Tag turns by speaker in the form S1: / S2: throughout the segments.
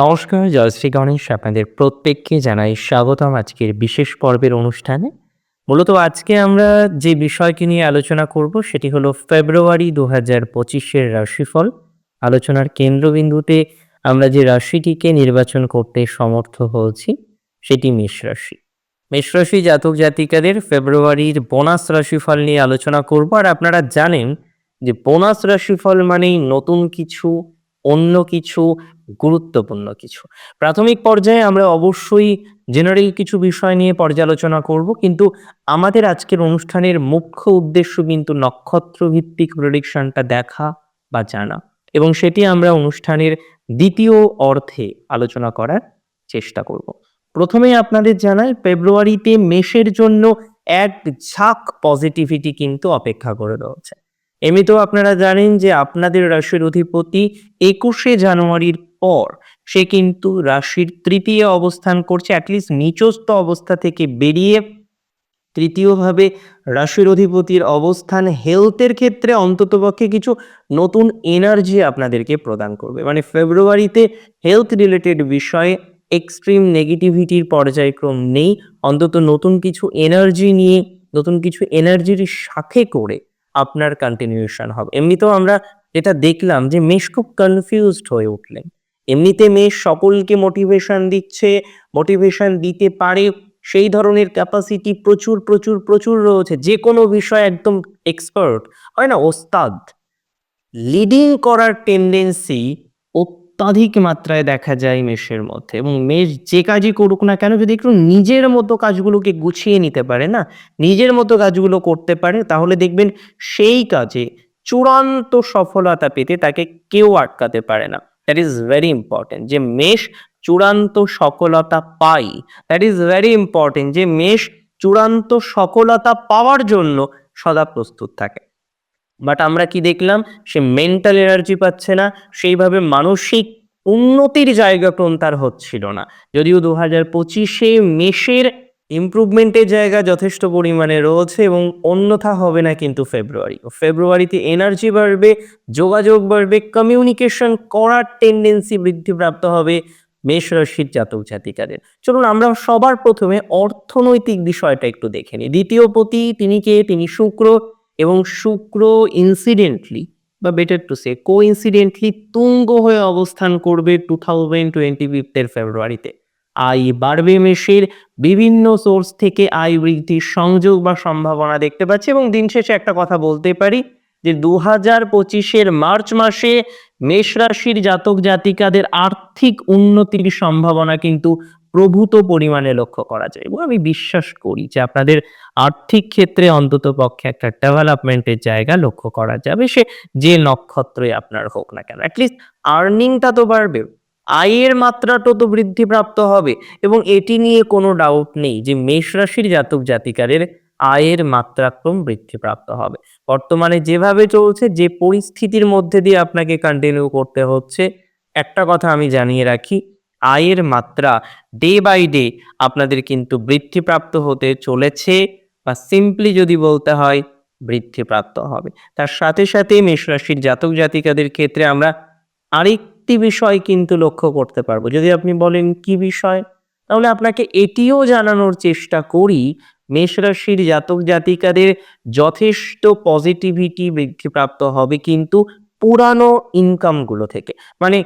S1: নমস্কার জয় শ্রী গণেশ আপনাদের প্রত্যেককে জানাই স্বাগতম আজকের বিশেষ পর্বের অনুষ্ঠানে। মূলত আজকে আমরা যে বিষয়কে নিয়ে আলোচনা করব সেটি হলো ফেব্রুয়ারি দু হাজার পঁচিশের রাশিফল। আলোচনার কেন্দ্রবিন্দুতে আমরা যে রাশিটিকে নির্বাচন করতে সমর্থ হয়েছি সেটি মেষ রাশি। মেষ রাশি জাতক জাতিকাদের ফেব্রুয়ারির বোনাস রাশিফল নিয়ে আলোচনা করব। আর আপনারা জানেন যে বোনাস রাশিফল মানেই নতুন কিছু, অন্য কিছু গুরুত্বপূর্ণ কিছু। প্রাথমিক পর্যায়ে আমরা অবশ্যই জেনারেল কিছু বিষয় নিয়ে পর্যালোচনা করব, কিন্তু আমাদের আজকের অনুষ্ঠানের মুখ্য উদ্দেশ্য কিন্তু নক্ষত্র ভিত্তিক প্রেডিকশনটা দেখা বা জানা এবং সেটি আমরা অনুষ্ঠানের দ্বিতীয় অর্থে আলোচনা করার চেষ্টা করব। প্রথমেই আপনাদের জানাই, ফেব্রুয়ারিতে মেষের জন্য এক ঝাঁক পজিটিভিটি কিন্তু অপেক্ষা করে রয়েছে। এমনিতেও আপনারা জানেন যে আপনাদের রাশির অধিপতি একুশে জানুয়ারির পর সে কিন্তু রাশির তৃতীয় অবস্থান করছে অ্যাটলিস্ট নিচস্থ অবস্থা থেকে বেরিয়ে তৃতীয়ভাবে রাশির অধিপতির অবস্থান হেলথের ক্ষেত্রে অন্ততপক্ষে কিছু নতুন এনার্জি আপনাদেরকে প্রদান করবে। মানে ফেব্রুয়ারিতে হেলথ রিলেটেড বিষয়ে এক্সট্রিম নেগেটিভিটির পর্যায়ক্রম নেই। অন্তত নতুন কিছু এনার্জি নিয়ে, নতুন কিছু এনার্জির সাথে করে আপনার কন্টিনিউশন হবে। এমনিতেও আমরা যেটা দেখলাম যে মেষ খুব কনফিউজড হয়ে উঠলেন। এমনিতে মেষ সকলকে মোটিভেশন দিচ্ছে মোটিভেশন দিতে পারে, সেই ধরনের ক্যাপাসিটি প্রচুর প্রচুর প্রচুর রয়েছে। যে কোনো বিষয় একদম এক্সপার্ট হয় না, ওস্তাদ। লিডিং করার টেন্ডেন্সি অত্যাধিক মাত্রায় দেখা যায় মেষের মধ্যে এবং মেষ যে কাজই করুক না কেন যদি একটু নিজের মতো কাজগুলোকে গুছিয়ে নিতে পারে না, নিজের মতো কাজগুলো করতে পারে, তাহলে দেখবেন সেই কাজে চূড়ান্ত সফলতা পেতে তাকে কেউ আটকাতে পারে না। দ্যাট ইজ ভেরি ইম্পর্টেন্ট যে মেষ চূড়ান্ত সফলতা পাই দ্যাট ইজ ভেরি ইম্পর্টেন্ট যে মেষ চূড়ান্ত সফলতা পাওয়ার জন্য সদা প্রস্তুত থাকে। বাট আমরা কি দেখলাম? সে মেন্টাল এনার্জি পাচ্ছে না, সেইভাবে মানসিক উন্নতির জায়গাক্রম তার হচ্ছিল না। যদিও দু হাজার পঁচিশে মেষের ইমপ্রুভমেন্টের জায়গা যথেষ্ট পরিমাণে রয়েছে এবং অন্যথা হবে না কিন্তু ফেব্রুয়ারি। ফেব্রুয়ারিতে এনার্জি বাড়বে, যোগাযোগ বাড়বে কমিউনিকেশন করার টেন্ডেন্সি বৃদ্ধিপ্রাপ্ত হবে মেষ রাশির জাতক জাতিকাদের। চলুন আমরা সবার প্রথমে অর্থনৈতিক বিষয়টা একটু দেখে নিই। দ্বিতীয় পতি, তিনি কে? তিনি শুক্র। এবং শুক্র ইনসিডেন্টলি বা better to say coincidentally তুঙ্গ হয়ে অবস্থান করবে টু থাউজেন্ড টোয়েন্টি ফিফথের ফেব্রুয়ারিতে। আয় বাড়বে মেষের বিভিন্ন সোর্স থেকে আয় বৃদ্ধির সংযোগ বা সম্ভাবনা দেখতে পাচ্ছি এবং দিন শেষে একটা কথা বলতে পারি যে দু হাজার পঁচিশের মার্চ মাসে মেষ রাশির জাতক জাতিকাদের আর্থিক উন্নতির সম্ভাবনা কিন্তু প্রভূত পরিমাণে লক্ষ্য করা যায়। এবং আমি বিশ্বাস করি যে আপনাদের আর্থিক ক্ষেত্রে অন্তত পক্ষে একটা ডেভেলপমেন্টের জায়গা লক্ষ্য করা যাবে। সে যে নক্ষত্রই আপনার হোক না কেন অ্যাটলিস্ট আর্নিংটা তো বাড়বে, আয়ের মাত্রাটা তো বৃদ্ধিপ্রাপ্ত হবে এবং এটি নিয়ে কোনো ডাউট নেই যে মেষ রাশির জাতক জাতিকারের আয়ের মাত্রাক্রম বৃদ্ধিপ্রাপ্ত হবে। বর্তমানে যেভাবে চলছে, যে পরিস্থিতির মধ্যে দিয়ে আপনাকে কন্টিনিউ করতে হচ্ছে, একটা কথা আমি জানিয়ে রাখি আয়ের মাত্রা ডে বাই ডে আপনাদের কিন্তু বৃদ্ধিপ্রাপ্ত হতে চলেছে বা সিম্পলি যদি বলতে হয় বৃদ্ধিপ্রাপ্ত হবে। তার সাথে সাথে মেষ রাশির জাতক জাতিকাদের ক্ষেত্রে আমরা আরেকটি বিষয় কিন্তু লক্ষ্য করতে পারব। যদি আপনি বলেন, কি বিষয়? তাহলে আপনাকে এটিও জানানোর চেষ্টা করি মেষ রাশির জাতক জাতিকাদের যথেষ্ট পজিটিভিটি বৃদ্ধিপ্রাপ্ত হবে কিন্তু পুরানো ইনকামগুলো থেকে। মানে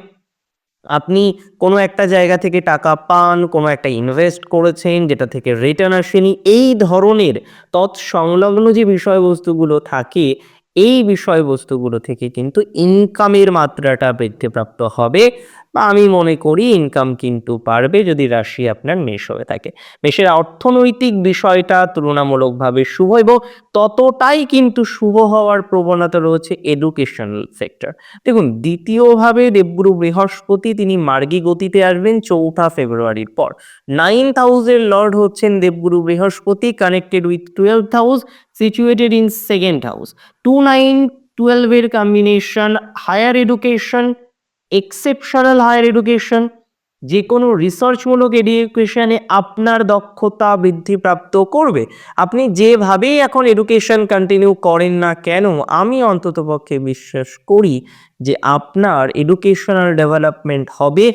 S1: আপনি কোনো একটা জায়গা থেকে টাকা পান, কোনো একটা ইনভেস্ট করেছেন যেটা থেকে রিটার্ন আসেনি, এই ধরনের তৎসংলগ্ন যে বিষয়বস্তুগুলো থাকে, এই বিষয়বস্তুগুলো থেকে কিন্তু ইনকামের মাত্রাটা বৃদ্ধিপ্রাপ্ত হবে। বা আমি মনে করি ইনকাম কিন্তু পারবে যদি রাশি আপনার মেষ হয়ে থাকে। মেষের অর্থনৈতিক বিষয়টা তুলনামূলকভাবে শুভ এবং ততটাই কিন্তু শুভ হওয়ার প্রবণতা রয়েছে এডুকেশনাল সেক্টর দেখুন, দ্বিতীয়ভাবে দেবগুরু বৃহস্পতি তিনি মার্গী গতিতে আসবেন চৌঠা ফেব্রুয়ারির পর। নাইন্থ হাউসের লর্ড হচ্ছেন দেবগুরু Brihaspati connected with twelve house situated in second house to nine টুয়েলভের combination higher education exceptional higher education যে কোনো রিসার্চমূলক এডুকেশানে আপনার দক্ষতা বৃদ্ধিপ্রাপ্ত করবে। আপনি যেভাবেই এখন এডুকেশন কন্টিনিউ করেন না কেন, আমি অন্ততপক্ষে বিশ্বাস করি যে আপনার এডুকেশনাল ডেভেলপমেন্ট হবে,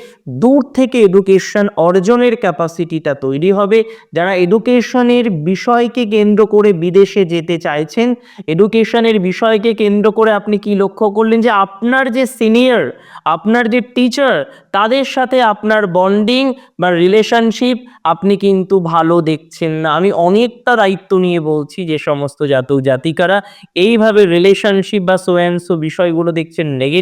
S1: দূর থেকে এডুকেশন অর্জনের ক্যাপাসিটিটা তৈরি হবে। যারা এডুকেশনের বিষয়কে কেন্দ্র করে বিদেশে যেতে চাইছেন এডুকেশনের বিষয়কে কেন্দ্র করে আপনি কি লক্ষ্য করলেন যে আপনার যে সিনিয়র আপনার যে টিচার তাদের সাথে আপনার বন্ডিং বা রিলেশনশিপ আপনি কিন্তু ভালো দেখছেন না। আমি অনেকটা দায়িত্ব নিয়ে বলছি যে সমস্ত জাতক জাতিকারা এইভাবে রিলেশনশিপ বা সো অ্যান্ড সো বিষয়গুলো দেখছেন নেগেটিভ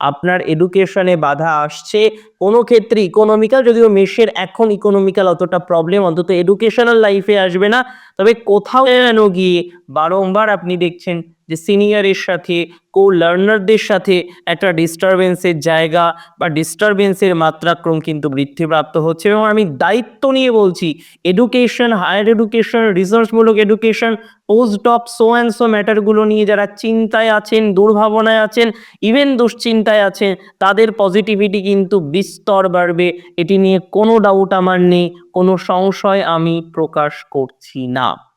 S1: আপনার এডুকেশনে বাধা আসছে। কোনো ক্ষেত্রে ইকোনমিক্যাল যদিও মেশের এখন ইকোনমিক্যাল অতটা প্রবলেম অন্তত এডুকেশনাল লাইফে আসবে না। তবে কোথাও যেন গিয়ে বারংবার আপনি দেখছেন যে সিনিয়রের সাথে কো লার্নারদের সাথে একটা ডিস্টারবেন্সের জায়গা বা ডিস্টারবেন্সের মাত্রাক্রম কিন্তু বৃদ্ধিপ্রাপ্ত হচ্ছে এবং আমি দায়িত্ব নিয়ে বলছি education higher education রিসার্চমূলক education post of so and so ম্যাটারগুলো নিয়ে যারা চিন্তায় আছেন, দুর্ভাবনায় আছেন ইভেন দুশ্চিন্তায় আছেন, তাদের পজিটিভিটি কিন্তু বিস্তর বাড়বে। এটি নিয়ে কোনো ডাউট আমার নেই, কোনো সংশয় আমি প্রকাশ করছি না।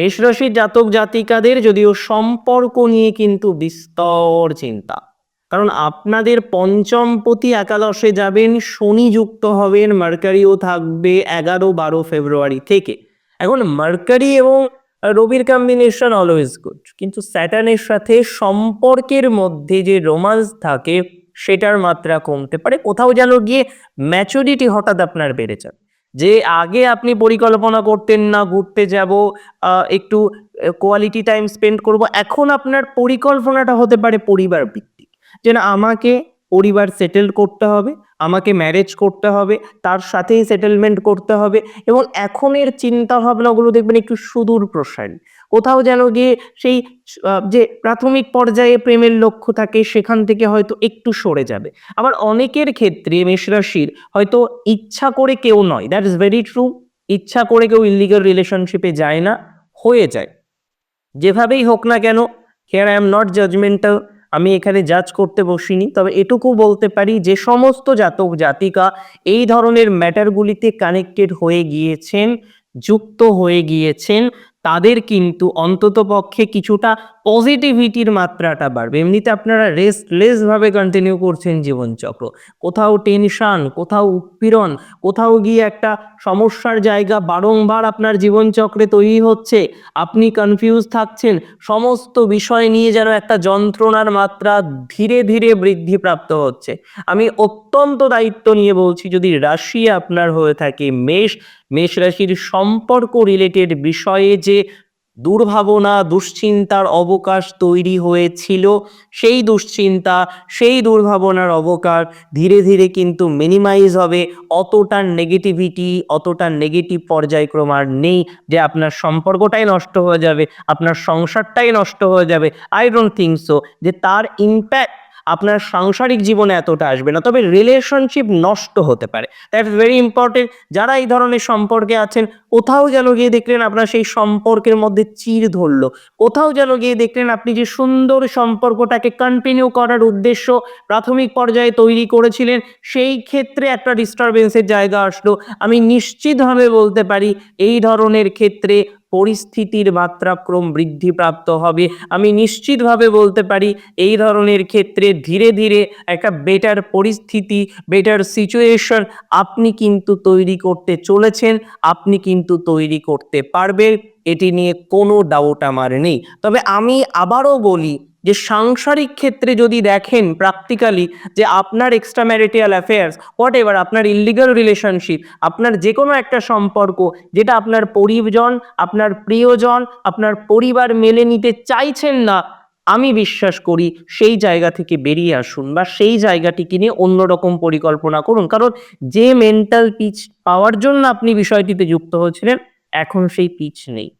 S1: মেষরাশির জাতক জাতিকাদের যদিও সম্পর্ক নিয়ে কিন্তু বিস্তর চিন্তা। কারণ আপনাদের পঞ্চম পঞ্চমপতি একাদশে যাবেন, শনি যুক্ত হবেন, মার্কারিও থাকবে এগারো বারো ফেব্রুয়ারি থেকে। এখন মার্কারি এবং রবির কম্বিনেশন অলওয়েজ গুড কিন্তু স্যাটার্নের সাথে সম্পর্কের মধ্যে যে রোমান্স থাকে, সেটার মাত্রা কমতে পারে। কোথাও যেন গিয়ে ম্যাচুরিটি হঠাৎ আপনার বেড়ে যাবে। যে আগে আপনি পরিকল্পনা করতেন না, ঘুরতে যাব একটু কোয়ালিটি টাইম স্পেন্ড করব, এখন আপনার পরিকল্পনাটা হতে পারে পরিবার ভিত্তিক। যে না আমাকে পরিবার সেটেল করতে হবে, আমাকে ম্যারেজ করতে হবে, তার সাথেই সেটেলমেন্ট করতে হবে, এবং এখনের চিন্তাভাবনাগুলো দেখবেন একটু সুদূর প্রসারী কোথাও যেন গিয়ে সেই যে প্রাথমিক পর্যায়ে প্রেমের লক্ষ্য থাকে সেখান থেকে হয়তো একটু সরে যাবে। আবার অনেকের ক্ষেত্রে মেষরাশির হয়তো ইচ্ছা করে কেউ নয় দ্যাট ইজ ভেরি ট্রু ইচ্ছা করে কেউ ইলিগাল রিলেশনশিপে যায় না, হয়ে যায়। যেভাবেই হোক না কেন here I am not judgmental আমি এখানে জাজ করতে বসিনি, তবে এটুকু বলতে পারি যে সমস্ত জাতক, জাতিকা এই ধরনের ম্যাটারগুলিতে কানেক্টেড হয়ে গিয়েছেন, যুক্ত হয়ে গিয়েছেন তাদের কিন্তু অন্তত পক্ষে কিছুটা পজিটিভিটির মাত্রাটা বাড়বে। এমনিতে আপনারা রেস্টলেস ভাবে কন্টিনিউ করছেন জীবনচক্র। কোথাও টেনশান কোথাও উৎপীড়ন, কোথাও গিয়ে একটা সমস্যার জায়গা বারংবার আপনার জীবনচক্রে তৈরি হচ্ছে, আপনি কনফিউজ থাকছেন, সমস্ত বিষয় নিয়ে যেন একটা যন্ত্রণার মাত্রা ধীরে ধীরে বৃদ্ধিপ্রাপ্ত হচ্ছে। আমি অত্যন্ত দায়িত্ব নিয়ে বলছি, যদি রাশি আপনার হয়ে থাকে মেষ মেষ রাশির সম্পর্ক রিলেটেড বিষয়ে যে দুর্ভাবনা, দুশ্চিন্তার অবকাশ তৈরি হয়েছিল, সেই দুশ্চিন্তা, সেই দুর্ভাবনার অবকাশ ধীরে ধীরে কিন্তু মিনিমাইজ হবে। অতটা নেগেটিভিটি অতটা নেগেটিভ পর্যায়ক্রম আর নেই যে আপনার সম্পর্কটাই নষ্ট হয়ে যাবে, আপনার সংসারটাই নষ্ট হয়ে যাবে। আই ডোন্ট থিঙ্ক সো যে তার ইম্প্যাক্ট আপনার সাংসারিক জীবনে এতটা আসবে না, তবে রিলেশনশিপ নষ্ট হতে পারে। দ্যাটস ভেরি ইম্পর্টেন্ট যারা এই ধরনের সম্পর্কে আছেন, কোথাও যেন গিয়ে দেখলেন আপনার সেই সম্পর্কের মধ্যে চির ধরলো। কোথাও যেন গিয়ে দেখলেন আপনি যে সুন্দর সম্পর্কটাকে কন্টিনিউ করার উদ্দেশ্য প্রাথমিক পর্যায়ে তৈরি করেছিলেন, সেই ক্ষেত্রে একটা ডিস্টারবেন্সের জায়গা আসলো। আমি নিশ্চিতভাবে বলতে পারি, এই ধরনের ক্ষেত্রে পরিস্থিতির মাত্রাক্রম বৃদ্ধিপ্রাপ্ত হবে। আমি নিশ্চিতভাবে বলতে পারি, এই ধরনের ক্ষেত্রে ধীরে ধীরে একটা বেটার পরিস্থিতি বেটার সিচুয়েশন আপনি কিন্তু তৈরি করতে চলেছেন, আপনি কিন্তু তৈরি করতে পারবে এটি নিয়ে কোনো ডাউট আমার নেই। তবে আমি আবারও বলি যে সাংসারিক ক্ষেত্রে যদি দেখেন প্র্যাকটিক্যালি যে আপনার extra marital affairs whatever আপনার ইলিগাল রিলেশনশিপ আপনার যে কোনো একটা সম্পর্ক যেটা আপনার পরিজন, আপনার প্রিয়জন, আপনার পরিবার মেলে নিতে চাইছেন না, আমি বিশ্বাস করি সেই জায়গা থেকে বেরিয়ে আসুন বা সেই জায়গাটিকে নিয়ে অন্যরকম পরিকল্পনা করুন। কারণ যে মেন্টাল পিচ পাওয়ার জন্য আপনি বিষয়টিতে যুক্ত হয়েছিলেন, এখন সেই পিচ নেই।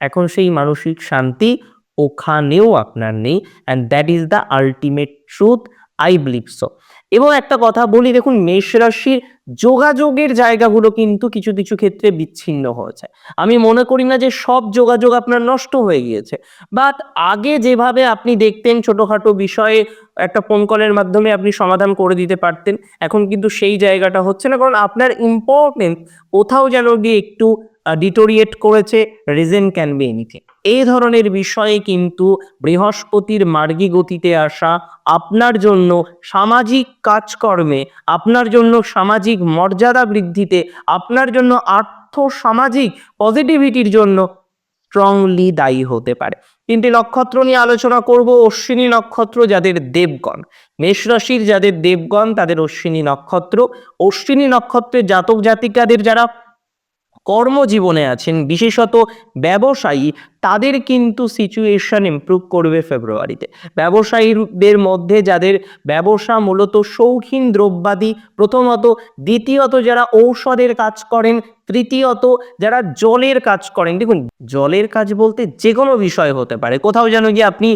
S1: এখন সেই মানসিক শান্তি ওখানেও আপনার নেই and that is the ultimate truth I believe so এবং একটা কথা বলি, দেখুন, মেষ রাশির যোগাযোগের জায়গাগুলো কিন্তু কিছু কিছু ক্ষেত্রে বিচ্ছিন্ন হয়েছে। আমি মনে করি না যে সব যোগাযোগ আপনার নষ্ট হয়ে গিয়েছে বাট আগে যেভাবে আপনি দেখতেন ছোটোখাটো বিষয়ে, একটা ফোন কলের মাধ্যমে আপনি সমাধান করে দিতে পারতেন, এখন কিন্তু সেই জায়গাটা হচ্ছে না, কারণ আপনার ইম্পর্টেন্স কোথাও যেন গিয়ে একটু ডিটোরিয়েট করেছে রিজন ক্যান বি এনিথিং এই ধরনের বিষয়ে কিন্তু বৃহস্পতির মার্গী গতিতে আসা আপনার জন্য সামাজিক কাজকর্মে, আপনার জন্য সামাজিক মর্যাদা বৃদ্ধিতে, আপনার জন্য আর্থ সামাজিক পজিটিভিটির জন্য স্ট্রংলি দায়ী হতে পারে। তিনটি নক্ষত্র নিয়ে আলোচনা করব, অশ্বিনী নক্ষত্র যাদের দেবগণ, মেষ রাশির যাদের দেবগণ, তাদের অশ্বিনী নক্ষত্র। অশ্বিনী নক্ষত্রের জাতক জাতিকাদের যারা কর্মজীবনে আছেন, বিশেষত ব্যবসায়ী তাদের কিন্তু সিচুয়েশন ইমপ্রুভ করবে ফেব্রুয়ারিতে। ব্যবসায়ীদের মধ্যে যাদের ব্যবসা মূলত শৌখিন দ্রব্যাদি, প্রথমত, দ্বিতীয়ত যারা ঔষধের কাজ করেন, তৃতীয়ত যারা জলের কাজ করেন। দেখুন, জলের কাজ বলতে যে কোনো বিষয় হতে পারে। কোথাও যেন গিয়ে আপনি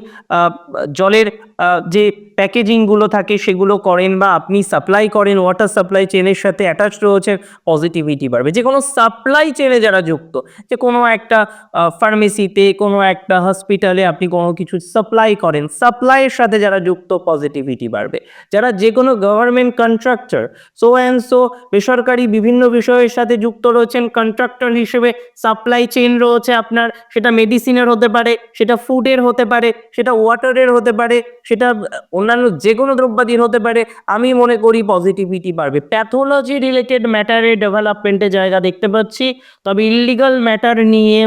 S1: জলের যে প্যাকেজিংগুলো থাকে সেগুলো করেন বা আপনি সাপ্লাই করেন ওয়াটার সাপ্লাই চেনের সাথে অ্যাটাচ রয়েছে পজিটিভিটি বাড়বে। যে কোনো সাপ্লাই চেনে যারা যুক্ত যে কোনো একটা ফার্মেসিতে কোনো একটা হসপিটালে আপনি কোনো কিছু সাপ্লাই করেন সাপ্লাইয়ের সাথে যারা যুক্ত পজিটিভিটি বাড়বে। যারা যে কোনো government contractor so and so বেসরকারি বিভিন্ন বিষয়ের সাথে যুক্ত রয়েছেন কন্ট্রাক্টর হিসেবে সাপ্লাই চেইন রয়েছে আপনার, সেটা মেডিসিনের হতে পারে, সেটা ফুডের হতে পারে, সেটা ওয়াটারের হতে পারে, সেটা অন্যান্য যে কোনো দ্রব্যাদির হতে পারে, আমি মনে করি পজিটিভিটি বাড়বে। প্যাথোলজি রিলেটেড ম্যাটারের ডেভেলপমেন্টের জায়গা দেখতে পাচ্ছি, তবে ইলিগাল ম্যাটার নিয়ে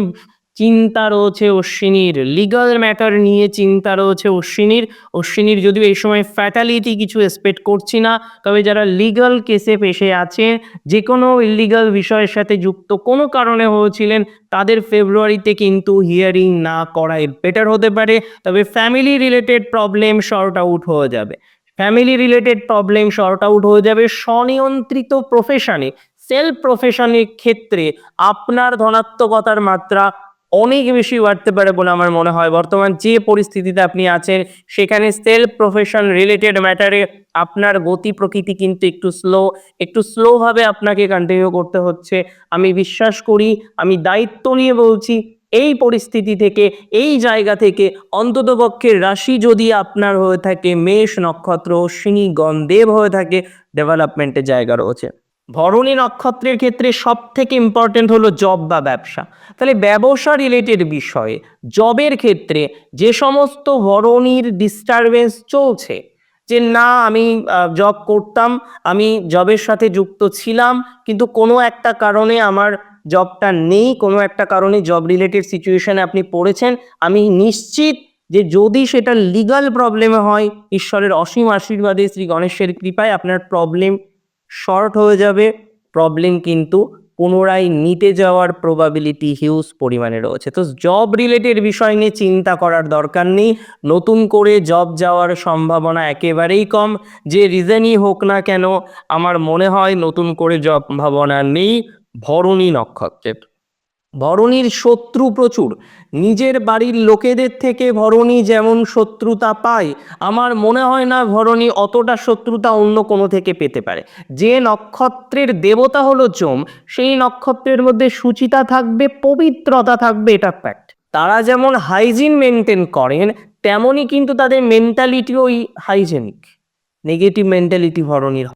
S1: চিন্তা রয়েছে অশ্বিনীর। লিগাল ম্যাটার নিয়ে চিন্তা রয়েছে অশ্বিনীর। অশ্বিনীর যদিও এই সময় ফ্যাটালিটি কিছু এক্সপেক্ট করছি না, তবে যারা লিগাল কেসে পেশে আছে যে কোনো ইলিগাল বিষয়ের সাথে যুক্ত কোনো কারণে হয়েছিলেন, তাদের ফেব্রুয়ারিতে কিন্তু হিয়ারিং না করাই বেটার হতে পারে। তবে family related problem sort out হয়ে যাবে। Family related problem sort out হয়ে যাবে স্বনিয়ন্ত্রিত প্রফেশনে সেলফ প্রফেশনের ক্ষেত্রে আপনার ধনাত্মকতার মাত্রা অনেক বেশি বাড়তে পারে বলে আমার মনে হয়। বর্তমান যে পরিস্থিতিতে আপনি আছেন, সেখানে সেলফ প্রফেশন রিলেটেড ম্যাটারে আপনার গতি প্রকৃতি কিন্তু একটু স্লো একটু স্লোভাবে আপনাকে কন্টিনিউ করতে হচ্ছে। আমি বিশ্বাস করি, আমি দায়িত্ব নিয়ে বলছি, এই পরিস্থিতি থেকে, এই জায়গা থেকে অন্ততপক্ষে রাশি যদি আপনার হয়ে থাকে, মেষ নক্ষত্র অশ্বিনী গন্ধেব হয়ে থাকে ডেভেলপমেন্টের জায়গা রয়েছে। ভরণী নক্ষত্রের ক্ষেত্রে সব থেকে ইম্পর্টেন্ট হলো জব বা ব্যবসা। তাহলে ব্যবসা রিলেটেড বিষয়ে জবের ক্ষেত্রে যে সমস্ত ভরণীর ডিস্টারবেন্স চলছে, যে না, আমি জব করতাম, আমি জবের সাথে যুক্ত ছিলাম, কিন্তু কোনো একটা কারণে আমার জবটা নেই, কোনো একটা কারণে জব রিলেটেড সিচুয়েশানে আপনি পড়েছেন, আমি নিশ্চিত যে যদি সেটা লিগাল প্রবলেমে হয়, ঈশ্বরের অসীম আশীর্বাদে শ্রী গণেশের কৃপায় আপনার প্রবলেম শর্ট হয়ে যাবে। প্রবলেম কিন্তু পুনরায় নিতে যাওয়ার প্রবাবিলিটি হিউজ পরিমাণে রয়েছে। তো জব রিলেটেড বিষয় নিয়ে চিন্তা করার দরকার নেই। নতুন করে জব যাওয়ার সম্ভাবনা একেবারেই কম। যে রিজনই হোক না কেন, আমার মনে হয় নতুন করে জব সম্ভাবনা নেই। ভরণী নক্ষত্রের। ভরণীর শত্রু প্রচুর। নিজের বাড়ির লোকেদের থেকে ভরণী যেমন শত্রুতা পায়, আমার মনে হয় না ভরণী অতটা শত্রুতা অন্য কোনো থেকে পেতে পারে। যে নক্ষত্রের দেবতা হলো চোম সেই নক্ষত্রের মধ্যে সুচিতা থাকবে, পবিত্রতা থাকবে, এটা ফ্যাক্ট তারা যেমন হাইজিন মেনটেন করেন, তেমনই কিন্তু তাদের মেন্টালিটিও ওই হাইজেনিক নেগেটিভ মেন্টালিটি ভরণীর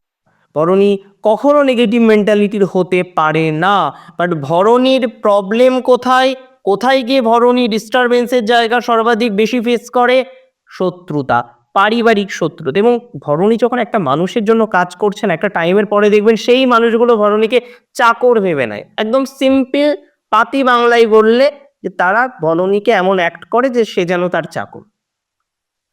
S1: ভরণী কখনো নেগেটিভ মেন্টালিটির হতে পারে না। বাট ভরণীর প্রবলেম কোথায়? কোথায় গিয়ে ভরণী ডিস্টারবেন্সের জায়গা সর্বাধিক বেশি ফেস করে? শত্রুতা, পারিবারিক শত্রুতা এবং ভরণী যখন একটা মানুষের জন্য কাজ করছেন, একটা টাইমের পরে দেখবেন সেই মানুষগুলো ভরণীকে চাকর ভেবে নেয়। একদম সিম্পল পাতি বাংলায় বললে যে তারা ভরণীকে এমন অ্যাক্ট করে যে সে যেন তার চাকর।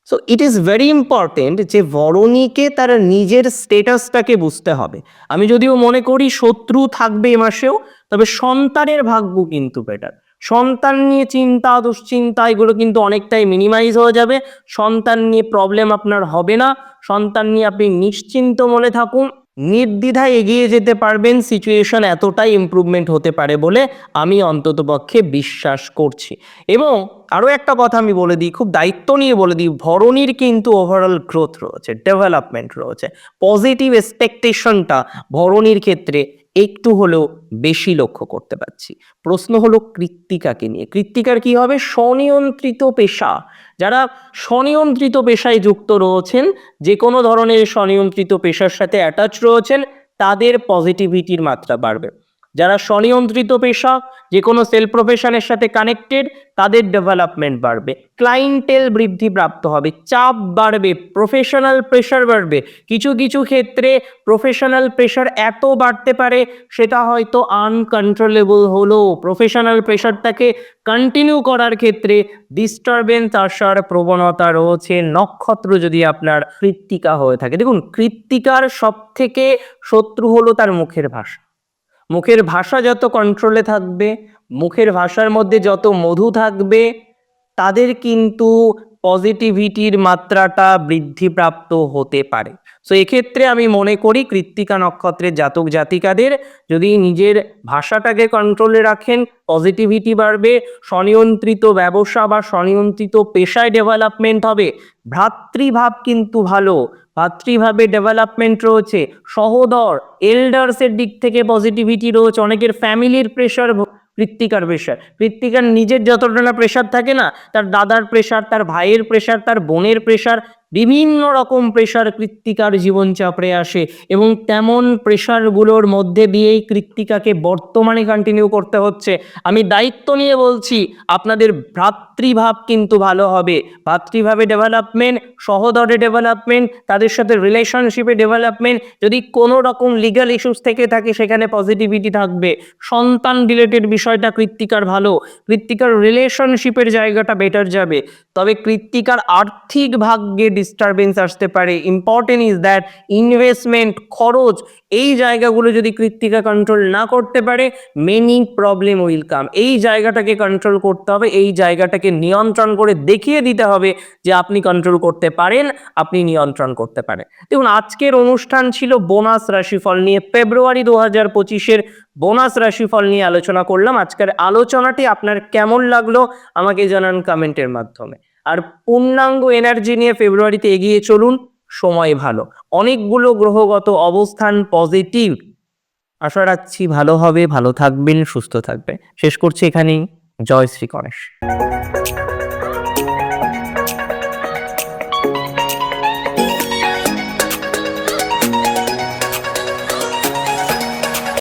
S1: So it is very important যে বরণীকে তার নিজের স্টেটাসটাকে বুঝতে হবে। আমি যদিও মনে করি শত্রু থাকবে এ মাসেও, তবে সন্তানের ভাগ্য কিন্তু বেটার সন্তান নিয়ে চিন্তা, দুশ্চিন্তা, এগুলো কিন্তু অনেকটাই মিনিমাইজ হয়ে যাবে। সন্তান নিয়ে প্রবলেম আপনার হবে না। সন্তান নিয়ে আপনি নিশ্চিন্ত মনে থাকুন। নির্দ্বিধায় এগিয়ে যেতে পারবেন সিচুয়েশন এতটাই ইমপ্রুভমেন্ট হতে পারে বলে আমি অন্ততপক্ষে বিশ্বাস করছি। এবং আরও একটা কথা আমি বলে দিই, খুব দায়িত্ব নিয়ে বলে দিই, ভরণীর কিন্তু ওভারঅল গ্রোথ রয়েছে ডেভেলপমেন্ট রয়েছে। পজিটিভ এক্সপেকটেশনটা ভরণীর ক্ষেত্রে একটু হলেও বেশি লক্ষ্য করতে পারছি। প্রশ্ন হলো কৃত্তিকাকে নিয়ে। কৃত্তিকার কি হবে? স্বনিয়ন্ত্রিত পেশা। যারা স্বনিয়ন্ত্রিত পেশায় যুক্ত রয়েছেন যে কোনো ধরনের স্বনিয়ন্ত্রিত পেশার সাথে অ্যাটাচ রয়েছেন, তাদের পজিটিভিটির মাত্রা বাড়বে। যারা স্বনিয়ন্ত্রিত পেশা যে কোনো সেল প্রফেশনের সাথে কানেক্টেড, তাদের ডেভেলপমেন্ট বাড়বে। ক্লায়েন্টেল বৃদ্ধি প্রাপ্ত হবে, চাপ বাড়বে, প্রফেশনাল প্রেশার বাড়বে। কিছু কিছু ক্ষেত্রে প্রফেশনাল প্রেশার এত বাড়তে পারে, সেটা হয়তো আনকন্ট্রোলেবল হলো প্রফেশনাল প্রেশারটাকে কন্টিনিউ করার ক্ষেত্রে ডিস্টারবেন্স আসার প্রবণতা রয়েছে। নক্ষত্র যদি আপনার কৃত্তিকা হয়ে থাকে। দেখুন, কৃত্তিকার সব থেকে শত্রু হলো তার মুখের ভাষা। মুখের ভাষা যত কন্ট্রোলে থাকবে, মুখের ভাষার মধ্যে যত মধু থাকবে, তাদের কিন্তু পজিটিভিটির মাত্রাটা বৃদ্ধিপ্রাপ্ত হতে পারে। সো এক্ষেত্রে আমি মনে করি কৃত্তিকা নক্ষত্রের জাতক জাতিকাদের যদি নিজের ভাষাটাকে কন্ট্রোলে রাখেন পজিটিভিটি বাড়বে, স্বনিয়ন্ত্রিত ব্যবসা বা স্বনিয়ন্ত্রিত পেশায় ডেভেলপমেন্ট হবে, ভ্রাতৃভাব কিন্তু ভালো ভাতৃভাবে ডেভেলপমেন্ট রয়েছে। সহোদর এল্ডার্সের দিক থেকে পজিটিভিটি রয়েছে। অনেকের ফ্যামিলির প্রেশার পৃত্তিকার প্রেশার পৃত্তিকার নিজের যতটা প্রেশার থাকে না, তার দাদার প্রেশার তার ভাইয়ের প্রেশার তার বোনের প্রেশার বিভিন্ন রকম প্রেশার কৃত্তিকার জীবন চাপড়ে আসে এবং তেমন প্রেশারগুলোর মধ্যে দিয়েই কৃত্তিকাকে বর্তমানে কন্টিনিউ করতে হচ্ছে। আমি দায়িত্ব নিয়ে বলছি, আপনাদের ভ্রাতৃভাব কিন্তু ভালো হবে। ভাতৃভাবে ডেভেলপমেন্ট সহদরে ডেভেলপমেন্ট তাদের সাথে রিলেশনশিপে ডেভেলপমেন্ট যদি কোনো রকম লিগাল ইস্যুস থেকে থাকে সেখানে পজিটিভিটি থাকবে। সন্তান রিলেটেড বিষয়টা কৃত্তিকার ভালো। কৃত্তিকার রিলেশনশিপের জায়গাটা বেটার যাবে। তবে কৃত্তিকার আর্থিক ভাগ্যে ডিস্টারবেন্স আসতে পারে। ইম্পর্টেন্ট ইজ দ্যাট ইনভেস্টমেন্ট খরচ, এই জায়গাগুলো যদি কৃত্তিকা কন্ট্রোল না করতে পারে মেনি প্রবলেম উইল কাম এই জায়গাটাকে কন্ট্রোল করতে হবে, এই জায়গাটাকে নিয়ন্ত্রণ করে দেখিয়ে দিতে হবে যে আপনি কন্ট্রোল করতে পারেন, আপনি নিয়ন্ত্রণ করতে পারেন। দেখুন, আজকের অনুষ্ঠান ছিল বোনাস রাশিফল নিয়ে। ফেব্রুয়ারি দু হাজার পঁচিশের বোনাস রাশিফল নিয়ে আলোচনা করলাম। আজকের আলোচনাটি আপনার কেমন লাগল আমাকে জানান কমেন্টের মাধ্যমে। আর পূর্ণাঙ্গ এনার্জি নিয়ে ফেব্রুয়ারিতে এগিয়ে চলুন, সময় ভালো। অনেকগুলো গ্রহগত অবস্থান পজিটিভ আশা রাখছি ভালো হবে, ভালো থাকবেন, সুস্থ থাকবে শেষ করছি এখানেই। জয় শ্রী গণেশ।